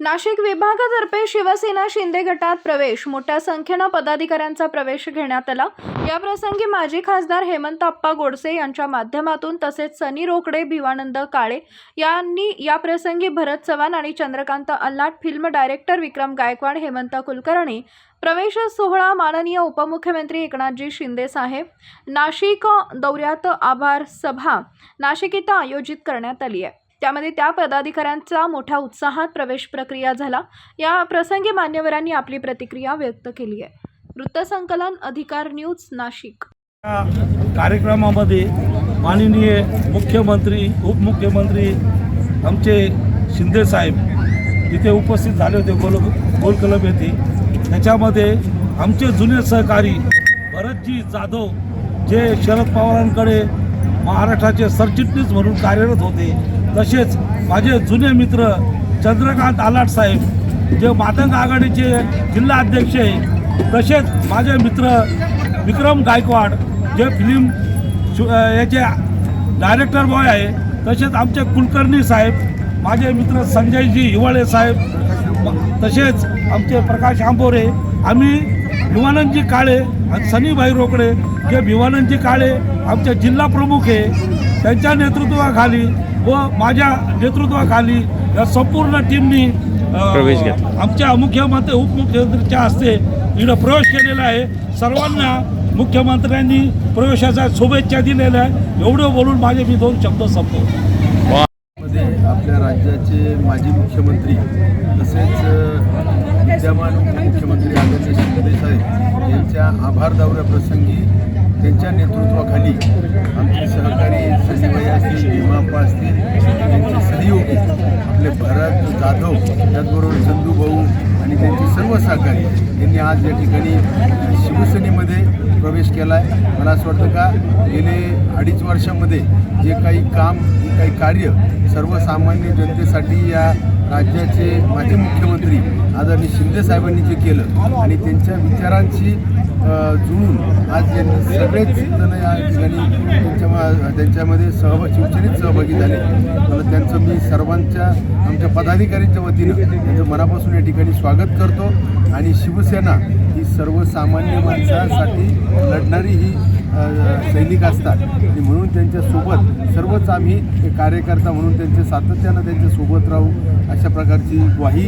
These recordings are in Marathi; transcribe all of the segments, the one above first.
नाशिक विभागातर्फे शिवसेना शिंदे गटात प्रवेश. मोठ्या संख्येनं पदाधिकाऱ्यांचा प्रवेश घेण्यात आला. या प्रसंगी माजी खासदार हेमंत अप्पा गोडसे यांच्या माध्यमातून तसेच सनी रोकडे भिवानंद काळे यांनी या प्रसंगी भरत चव्हाण आणि चंद्रकांत अल्लाट फिल्म डायरेक्टर विक्रम गायकवाड हेमंत कुलकर्णी प्रवेश सोहळा माननीय उपमुख्यमंत्री एकनाथजी शिंदे साहेब नाशिक दौऱ्यात आभार सभा नाशिक इथं आयोजित करण्यात आली आहे. त्यामध्ये त्या पदाधिकाऱ्यांचा मोठ्या उत्साहात प्रवेश प्रक्रिया झाला. या प्रसंगी मान्यवरांनी आपली प्रतिक्रिया व्यक्त केली आहे. वृत्तसंकलन अधिकार न्यूज नाशिक. या कार्यक्रमामध्ये माननीय मुख्यमंत्री उपमुख्यमंत्री आमचे शिंदे साहेब तिथे उपस्थित झाले होते गोल गोल क्लब येथे. त्याच्यामध्ये आमचे जुने सहकारी भरतजी जाधव जे शरद पवारांकडे महाराष्ट्राचे सरचिटणीस म्हणून कार्यरत होते. तसेच माझे जुने मित्र चंद्रकांत आलाट साहेब जे मातंग आघाडीचे जिल्हा अध्यक्ष आहे. तसेच माझे मित्र विक्रम गायकवाड जे फिल्म याचे डायरेक्टर बॉय आहे. तसेच आमचे कुलकर्णी साहेब माझे मित्र संजयजी हिवाळे साहेब तसेच आमचे प्रकाश आंबोरे. आम्ही भिवानंदजी काळे आणि सनीभाई रोकडे जे भिवानंदजी काळे आमचे जिल्हा प्रमुख आहे त्यांच्या नेतृत्वाखाली व माझ्या नेतृत्वाखाली या संपूर्ण टीमनी. आमच्या मुख्यमंत्री उपमुख्यमंत्र्यांच्या हस्ते इकडं प्रवेश केलेला आहे. सर्वांना मुख्यमंत्र्यांनी प्रवेशाच्या शुभेच्छा दिलेल्या आहे एवढं बोलून माझे मी दोन शब्द संपवतो. मध्ये आपल्या राज्याचे माजी मुख्यमंत्री तसेच विद्यमान मुख्यमंत्री आदरणीय शिंदेसाहेब यांच्या आभार दौऱ्याप्रसंगी त्यांच्या नेतृत्वाखाली आमचे सहकारी संजीबाई असतील भीमाप्पा असतील त्यांचे सहयोगी आपले भरत जाधव त्याचबरोबर चंदू भाऊ आणि त्यांचे सर्व सहकारी यांनी आज या ठिकाणी शिवसेनेमध्ये प्रवेश केला आहे मला असं वाटतं का गेले अडीच वर्षामध्ये जे काही काम जे काही कार्य सर्वसामान्य जनतेसाठी या राज्याचे माजी मुख्यमंत्री आदरणीय शिंदे साहेबांनी जे केलं आणि त्यांच्या विचारांशी जुळून आज यांनी सगळेच जण या ठिकाणी त्यांच्या त्यांच्यामध्ये सहभाग शिवसेनेत सहभागी झाले. मला त्यांचं मी सर्वांच्या आमच्या पदाधिकाऱ्यांच्या वतीनं त्यांचं मनापासून या ठिकाणी स्वागत करतो. आणि शिवसेना ही सर्वसामान्य माणसासाठी लढणारी ही सैनिक असतात आणि म्हणून त्यांच्यासोबत सर्वच आम्ही कार्यकर्ता म्हणून त्यांचे सातत्यानं त्यांच्यासोबत राहू अशा प्रकारची ग्वाही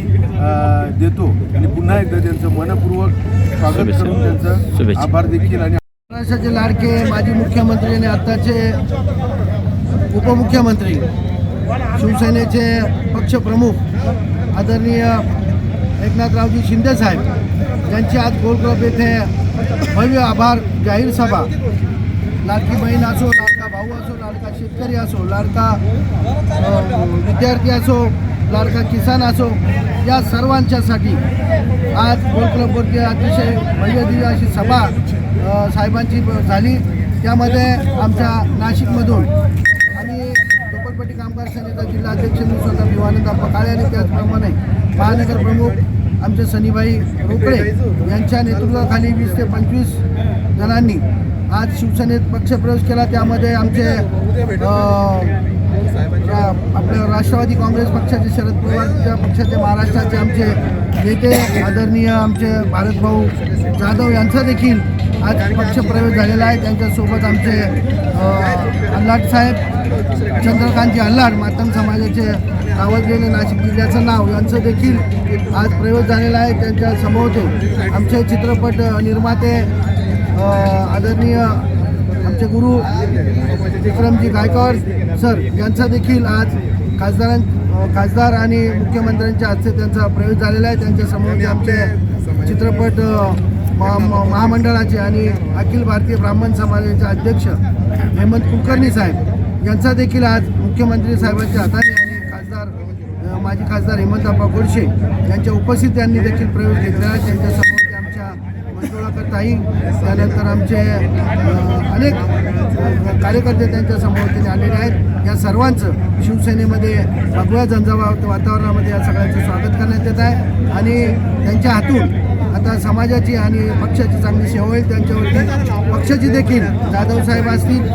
देतो आणि पुन्हा एकदा त्यांचं मनपूर्वक स्वागत. करून त्यांचं. आभार देखील आणि महाराष्ट्राचे लाडके माजी मुख्यमंत्री आणि आत्ताचे उपमुख्यमंत्री शिवसेनेचे पक्षप्रमुख आदरणीय एकनाथरावजी शिंदे साहेब यांची आज गोलक्लब येथे भव्य आभार जाहीर सभा. लाडकी बहीण असो लाडका भाऊ असो लाडका शेतकरी असो लाडका विद्यार्थी असो लाडका किसान असो या सर्वांच्यासाठी आज गोलक्लबवरती अतिशय भव्य दिव्य अशी सभा साहेबांची झाली. त्यामध्ये आमच्या नाशिकमधून आणि झोपडपट्टी कामगार संघाचा जिल्हाध्यक्ष मी स्वतः विवानंद पकाळे आणि त्याचप्रमाणे महानगर प्रमुख आमचे सनीबाई रोकडे यांच्या नेतृत्वाखाली वीस ते पंचवीस जणांनी आज शिवसेनेत पक्षप्रवेश केला. त्यामध्ये आमचे आपल्या राष्ट्रवादी काँग्रेस पक्षाचे शरद पवारच्या पक्षाचे महाराष्ट्राचे आमचे नेते आदरणीय आमचे भारतभाऊ जाधव यांचा देखील आज पक्षप्रवेश झालेला आहे. त्यांच्यासोबत आमचे अल्लाट साहेब चंद्रकांतजी अल्लाड मातंग समाजाचे गेले नाशिक जिल्ह्याचं नाव यांचं देखील आज प्रवेश झालेला आहे. त्यांच्यासमोर आमचे चित्रपट निर्माते आदरणीय आमचे गुरु विक्रमजी गायकवाड सर यांचा देखील आज खासदारां खासदार आणि मुख्यमंत्र्यांच्या हस्ते त्यांचा प्रवेश झालेला आहे. त्यांच्यासमोर आमचे चित्रपट महा- म- महामंडळाचे आणि अखिल भारतीय ब्राह्मण समाजाचे अध्यक्ष हेमंत कुलकर्णी साहेब यांचा देखील आज मुख्यमंत्री साहेबांच्या हाताने आणि खासदार माजी खासदार हेमंतप्पा गोडसे यांच्या उपस्थित त्यांनी देखील प्रवेश घेतला. आहे त्यांच्यासमोर ते आमच्या मंजुळाकर ताई त्यानंतर आमचे अनेक कार्यकर्ते त्यांच्यासमोर त्यांनी आलेले आहेत. या सर्वांचं शिवसेनेमध्ये भगव्या झंझावा वातावरणामध्ये या सगळ्यांचं स्वागत करण्यात येत आहे. आणि त्यांच्या हातून आता समाजाची आणि पक्षाची चांगली सेवा होईल त्यांच्यावरती. पक्षाची देखील. जाधव साहेब असतील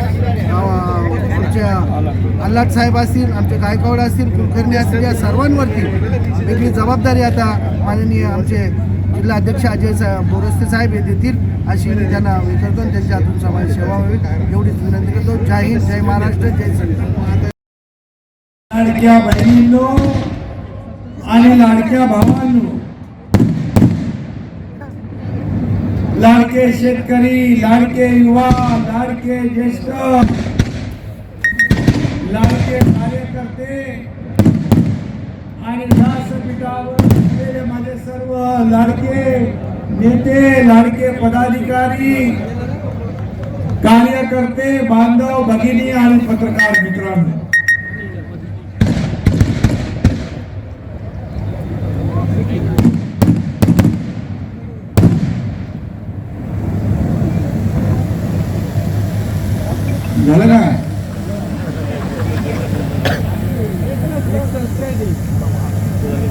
आमच्या आल्हाद साहेब असतील आमचे गायकवाड असतील कुलकर्णी असतील या सर्वांवरती वेगळी जबाबदारी आता माननीय आमचे जिल्हा अध्यक्ष अजय साहेब बोरस्ते साहेब हे देतील अशी मी त्यांना हे करतो आणि त्यांच्या हातून समाज सेवा होईल. एवढीच विनंती करतो. जय हिंद जय महाराष्ट्र जय संत लाडक्या बहिणींनो आणि लाडक्या भावांनो लाडके शेतकरी लाडके युवा लाडके ज्येष्ठ लाडके कार्यकर्ते आणि व्यासपीठावर बसलेले माझे सर्व लाडके नेते लाडके पदाधिकारी कार्यकर्ते बांधव भगिनी आणि पत्रकार मित्रांनो. やれな。